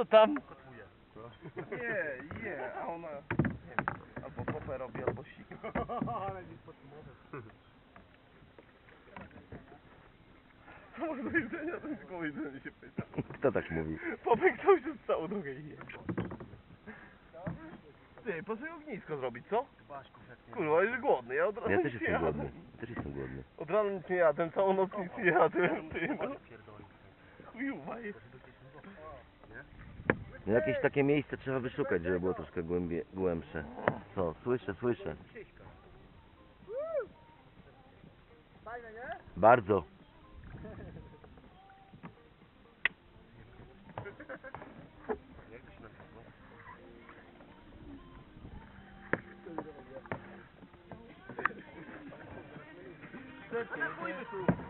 co tam? Nie, nie, a ona... Nie wiem, albo popę robi, albo sik. Ale mi podmowę. Co może do jedzenia, to tylko o jedzenie się pyta. Kto tak mówi? Popek cały czas całą drogę je. Ty, po sobie ognisko zrobić, co? Kurwa, jest głodny, ja od razu Ja nic też nie jestem jadłem. głodny. Też jestem głodny. Od rana nic nie jadłem, całą noc nic nie jadłem, ty no. Chujuwa jest. No jakieś takie miejsce trzeba wyszukać, żeby było troszkę głębie, głębsze. Co? Słyszę, słyszę. Fajne, nie? Bardzo. Człowieku,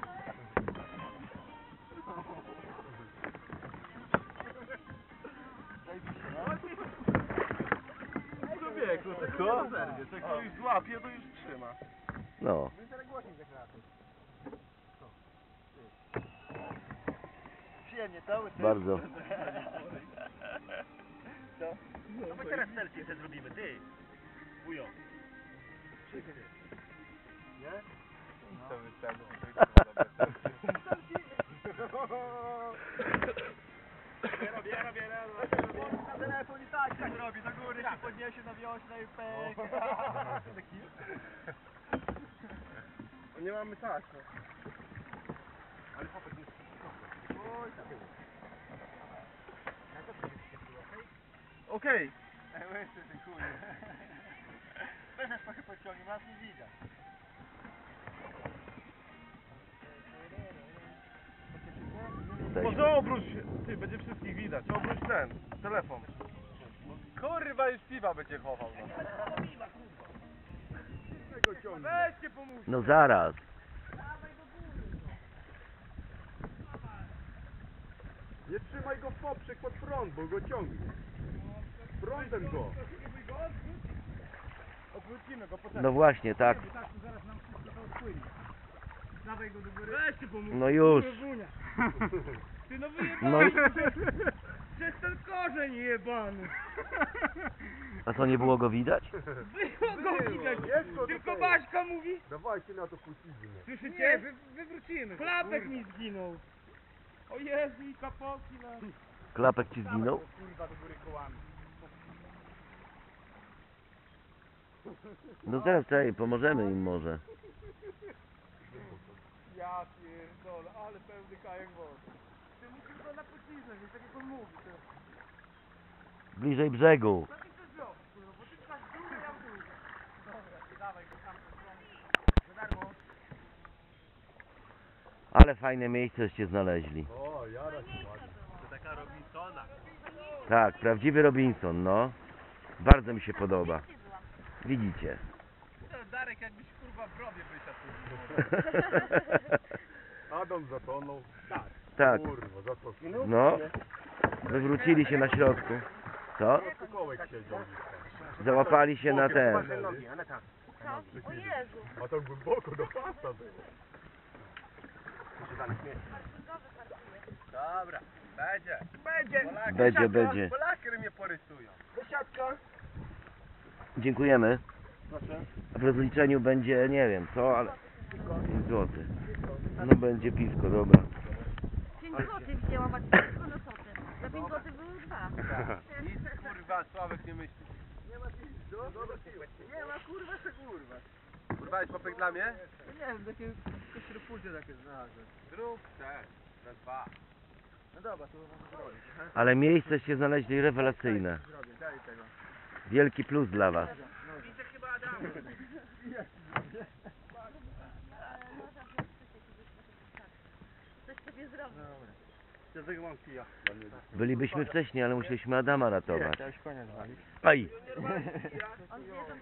to zerwie, jak to już złapie, to już trzyma. No. Przyjemnie, cały ty. Bardzo. No bo teraz selfie te zrobimy, ty. Wujo. Nie? Co wy tam Biera, biera, biera. Na telefon i tak tak robi, do góry się podniesie na wiośle i pek. Nie mamy taśmy. Ale chłopak nie Oj, tak było. Okej? Okej. Ej, łysy ty kurde. Weź nas trochę pociągiem, nas nie widać. Może obróć się. Ty, będzie wszystkich widać. Obróć ten, telefon. Kurwa, już piwa będzie chował. No. Weźcie pomóż. No zaraz. Nie trzymaj go w poprzek pod prąd, bo go ciągnie. Prądem go. Odwrócimy go potem. No właśnie, tak. Tak, zaraz nam wszystko to odpłynie. Dawaj go do góry. Weźcie pomóż. No już. Ty no No wyjebałeś i... przez ten korzeń jebany. A co, nie było go widać? Było go widać. Jest go Tylko tutaj. Baśka mówi. Dawajcie na to puściznę. Słyszycie? Wy, wywrócimy. Klapek mi zginął. O Jezu, i kapoki na... Klapek ci zginął? Kurwa do góry kołami. No zaraz, czekaj, pomożemy im może. Ja pierdolę, ale pełny kajek wody. Na pociznę, więc tak jak on mówi. To... Bliżej brzegu. Co ty chcesz zrobić, kurwa? Bo ty długo, ja w dół. Dobra, dawaj go tam. Za darmo. Ale fajne miejsceście znaleźli. O, jara się ładnie. To taka Robinsona. Tak, prawdziwy Robinson, no. Bardzo mi się podoba. Widzicie. Darek jakbyś kurwa w grobie wysiadł. Adam zatonął. Tak. Tak, Kurwa, za to. no. Wywrócili się na środku. Co? Kołek siedział. Załapali się na ten. nogi, ale tak. O Jezu. A tam głęboko do pasa było. Dobra, będzie. Będzie. Polaki, Będzie, będzie. Polakier mnie porysują. Wysiadka. Dziękujemy. Proszę. W rozliczeniu będzie, nie wiem co, ale 5 zł. No będzie piwko, dobra. 5 zł wzięłam, a tylko no ty? Za 5 zł były dwa. Nic kurwa, Sławek nie myśli. Nie ma kurwa, co kurwa. Kurwa, jest popek dla mnie? Nie wiem, takie kośrupucie takie znalazłem. Zrób ten, na dwa. No dobra, to mam zrobić. Ale miejsce się znaleźli rewelacyjne. Zrobię, daj tego. Wielki plus dla was. Widzę chyba Adam. Coś Dobra. Ja tego mam kija. Bylibyśmy wcześniej, ale musieliśmy Adama ratować. Chciałeś konia zwalić. Aj!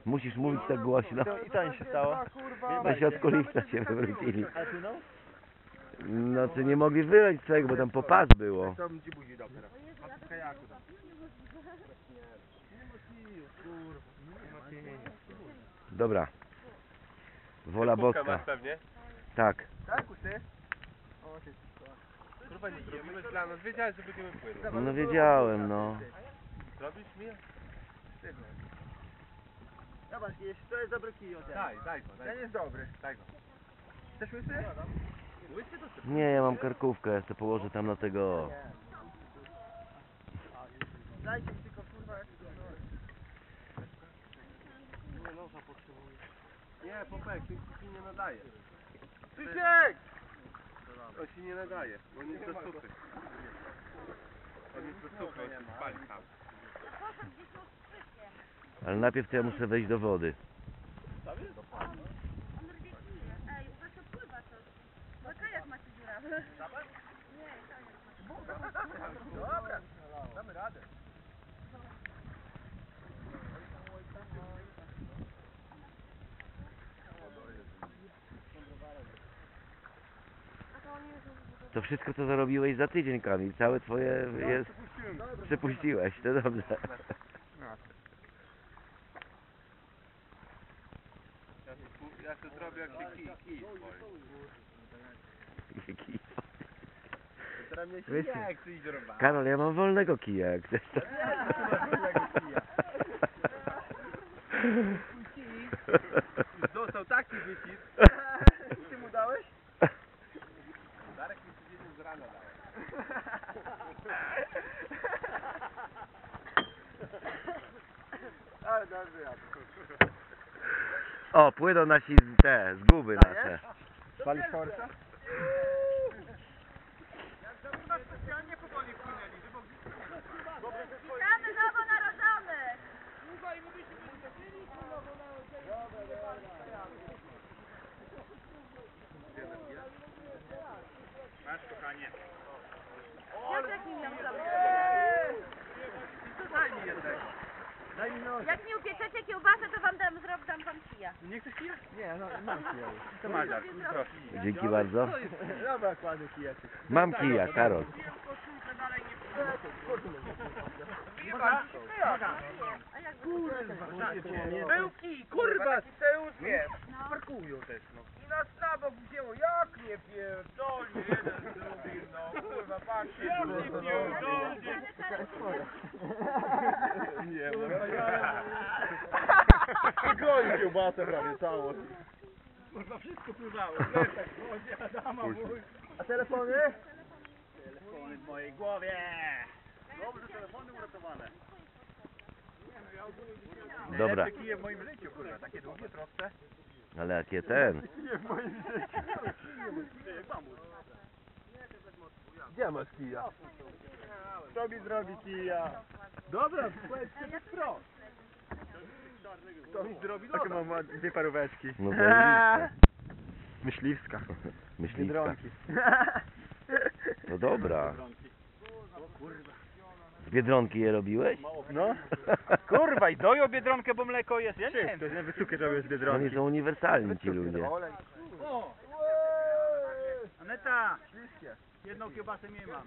Musisz mówić tak głośno. I to im się stało. Na środku lifta się wywrócili. Ale ty no? No czy nie mogli wyjść swego, bo tam popas było. To bym ci buzi dał teraz. A w kajaku tam. Dobra. Wola boska. Tak. Tak, ty? O, się kurwa nie zrobiłeś dla nas, wiedziałeś, że będziemy płynąć. No wiedziałem, no. Zrobisz mi? Zobacz, jeśli to jest dobry kij od Daj, daj go, daj Ten go. jest dobry. Daj go. Chcesz łysy? Łysy to sobie. Nie, ja mam karkówkę, ja sobie położę tam na tego. Dajcie mi tylko kurwa jak Nie noża potrzebuję. Nie, Popek, ty ci nie nadaje. Krzysiek! On się nie nadaje, bo on jest do supy. On jest do supy, on się spali Krzyśkiem. Ale najpierw to ja muszę wejść do wody. On. Ej, coś. Bo kajak macie dziurawy. Nie, kajak macie. Dobra, damy radę. To wszystko co zarobiłeś za tydzień Kamil, całe twoje jest... Przepuściłeś, to dobrze. Ja, to zrobię jak się kij, kij. Jaki- nie chce iść do robaka. Karol, ja mam wolnego kija, jak chcesz. to- dostał taki wycisk. Ty mu dałeś? Darek mi codziennie z rana dał. Ale dobrze ja. O, płyną nasi te, zguby nasze. Palisz korsa? Witamy nowonarodzonych! Masz kochanie. Piotrek mi ją zrobił. Daj mi jednego. Daj mi noż. Jak mi upieczecie kiełbasę, to wam dam, zrob, dam wam kija. Nie chcesz kija? Nie, no mam kija. To masz, Darku, proszę. Dzięki bardzo. Dobra, kładę kijeczek. Mam kija, Karol. Kurwa! Kij, kurwa! Teusz wie. Parkują też, no. I nas na bok wzięło, jak nie pierdoli, jeden z drugim, no. Kurwa, patrzcie. Jak nie pierdoli. Nie, Goi kiełbasę prawie całą. Kurwa, wszystko pływało. Plecak, wodzie, Adama, mój. A telefony? Telefony w mojej głowie. Dobrze, telefony uratowane. Dobra, Najlepsze kije w moim życiu, kurwa, takie długie, proste. ale jakie ten? Kije w moim życiu. Gdzie masz kija? Kto mi zrobi kija? Dobra, powiedzcie wprost. Kto mi zrobi loda? Takie mam dwie paróweczki. No zajebiste. Myśliwska. Myśliwska. Biedronki. No dobra. Z Biedronki je robiłeś? No. Kurwa, i doją Biedronkę, bo mleko jest. Ja nie wiem. To jest wysokie, żeby z Oni Biedronki. są uniwersalni ci ludzie. O! Aneta! Jedną kiełbasę nie mam.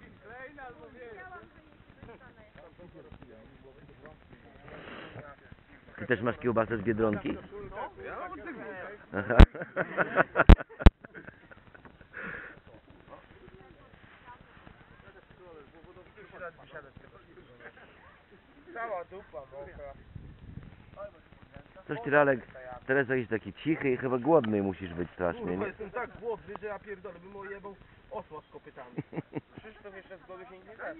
Ty też masz kiełbasę z Biedronki? Aha. Cała dupa mokra. Coś ty Ralek, teraz jakiś taki cichy i chyba głodny musisz być strasznie, Kurwa, nie? jestem tak głodny, że ja pierdolę, bym ojebał osła z kopytami. Krzysztof jeszcze z głowy się nie zastał.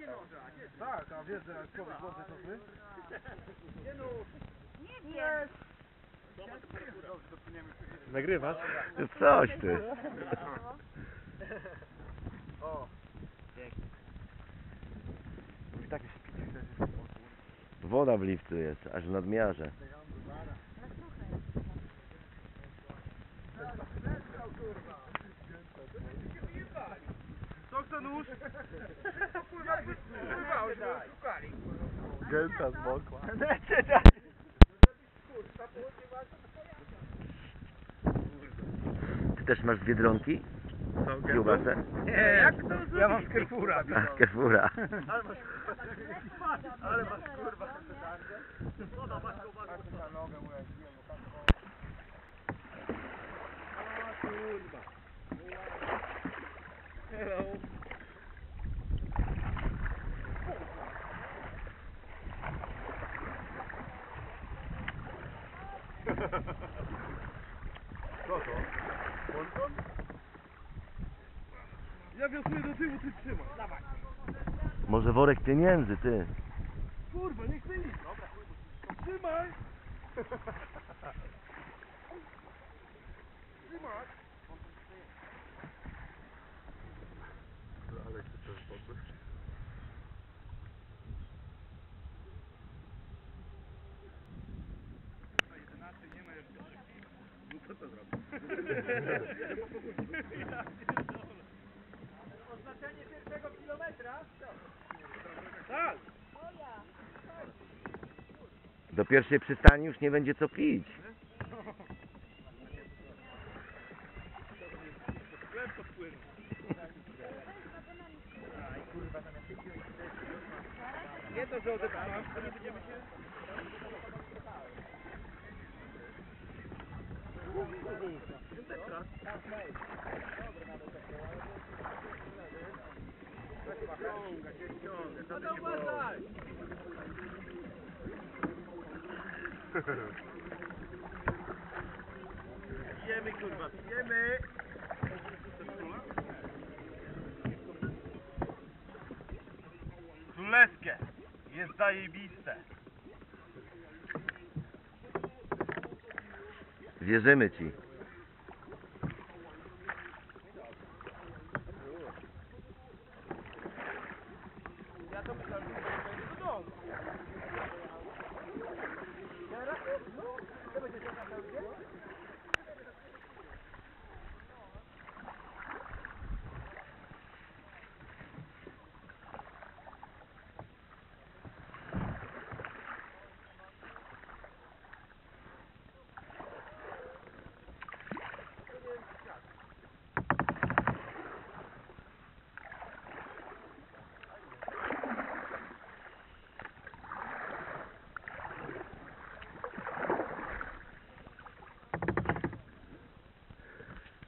Tak, a wiesz, że jak człowiek głodny to my? Nie wiem. Nagrywasz? Coś ty. O. I tak się picie Woda w liftu jest, aż w nadmiarze. Co chce nóż? Kurwa, już go szukali. Gęta zmokła. Ty też masz z Biedronki? Kiełbasę? Nie, jak to zrobić? Ja mam kerfura. Kerfura. Ale masz kurwa. Ale masz kurwa. Woda masz kurwa. Hello. Co to? Ponton? Ja wiosłuję do tyłu, ty trzymaj. Dawaj. Może worek pieniędzy, ty. Kurwa, nie chcę iść. Dobra, Trzymaj. Trzymaj. Ale chcę też podbyć. Oznaczenie pierwszego kilometra? Tak. Do pierwszej przystani już nie będzie co pić. Nie to, że odepcham, to nie będziemy się... To uważaj! Pijemy kurwa, pijemy! Królewskie! Jest zajebiste! Wierzymy ci. Ja to myślałem, że to będzie do domu. Teraz? No, to będzie się na pełnie?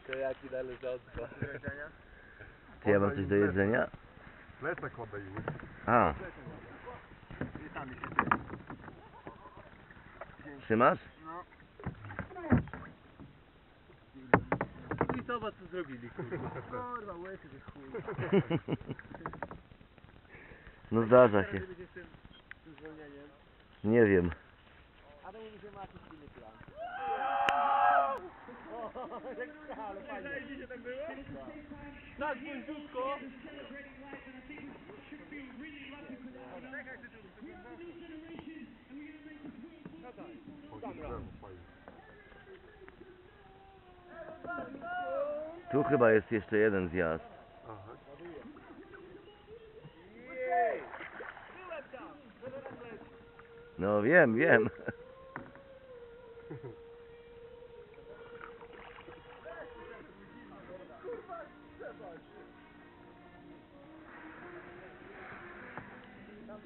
To jaki należąca. Czy ja mam coś do jedzenia? Plecak już. A. Trzymasz? I zobacz co zrobili, kurwa. Kurwa, łysy ty chuj. No zdarza się. Będzie z tym, z tym zwolnieniem. Nie wiem. Adam mówi, że ma jakiś inny plan. O, jak ale fajnie. Tak było? Tak, błędziutko! Tu chyba jest jeszcze jeden zjazd. Aha. No wiem, wiem.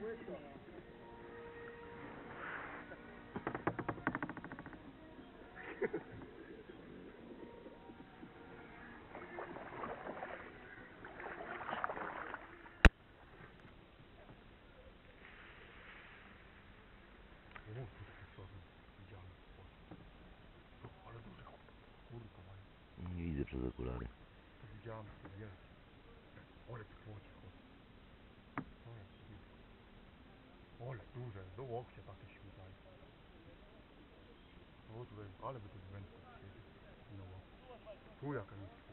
Nie widzę przez okulary. Widziałem, jest. Ale płocie Ale duże, do łokcia takie śmietaj. O tutaj, ale by tu wędka. No. Tu jaka kurwa.